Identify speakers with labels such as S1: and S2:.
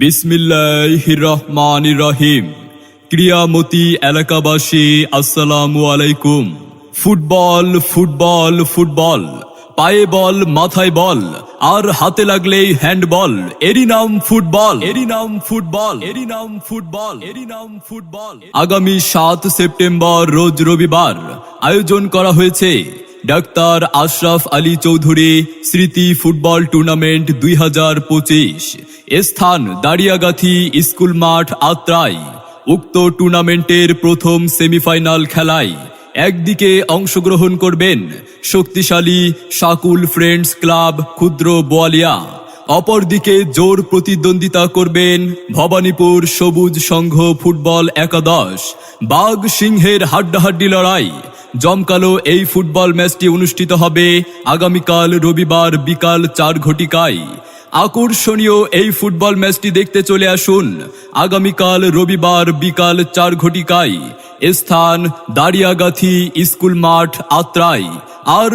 S1: বিসমিল্লাহ রহমান রহিম ক্রিয়ামতি এলাকাবাসী আসসালামু আলাইকুম ফুটবল ফুটবল ফুটবল পায়ে বল মাথায় বল আর হাতে লাগলেই হ্যান্ডবল এরই নাম ফুটবল
S2: এরই নাম ফুটবল
S3: এরই নাম ফুটবল
S4: এরই নাম ফুটবল
S1: আগামী সাত সেপ্টেম্বর রোজ রবিবার আয়োজন করা হয়েছে ডাক্তার আশরাফ আলী চৌধুরী স্মৃতি ফুটবল টুর্নামেন্ট দুই হাজার পঁচিশ স্থান দাড়িয়াগাথি স্কুল মাঠ আত্রাই উক্ত টুর্নামেন্টের প্রথম সেমিফাইনাল খেলায় একদিকে অংশগ্রহণ করবেন শক্তিশালী শাকুল ফ্রেন্ডস ক্লাব ক্ষুদ্র বোয়ালিয়া অপরদিকে জোর প্রতিদ্বন্দ্বিতা করবেন ভবানীপুর সবুজ সংঘ ফুটবল একাদশ বাঘ সিংহের হাড্ডাহাড্ডি লড়াই জমকালো এই ফুটবল ম্যাচটি অনুষ্ঠিত হবে আগামীকাল রবিবার বিকাল চার ঘটিকায় আকর্ষণীয় এই ফুটবল ম্যাচটি দেখতে চলে আসুন আগামীকাল রবিবার বিকাল চার ঘটিকায় স্থান দাড়িয়াগাথি স্কুল মাঠ আত্রাই আর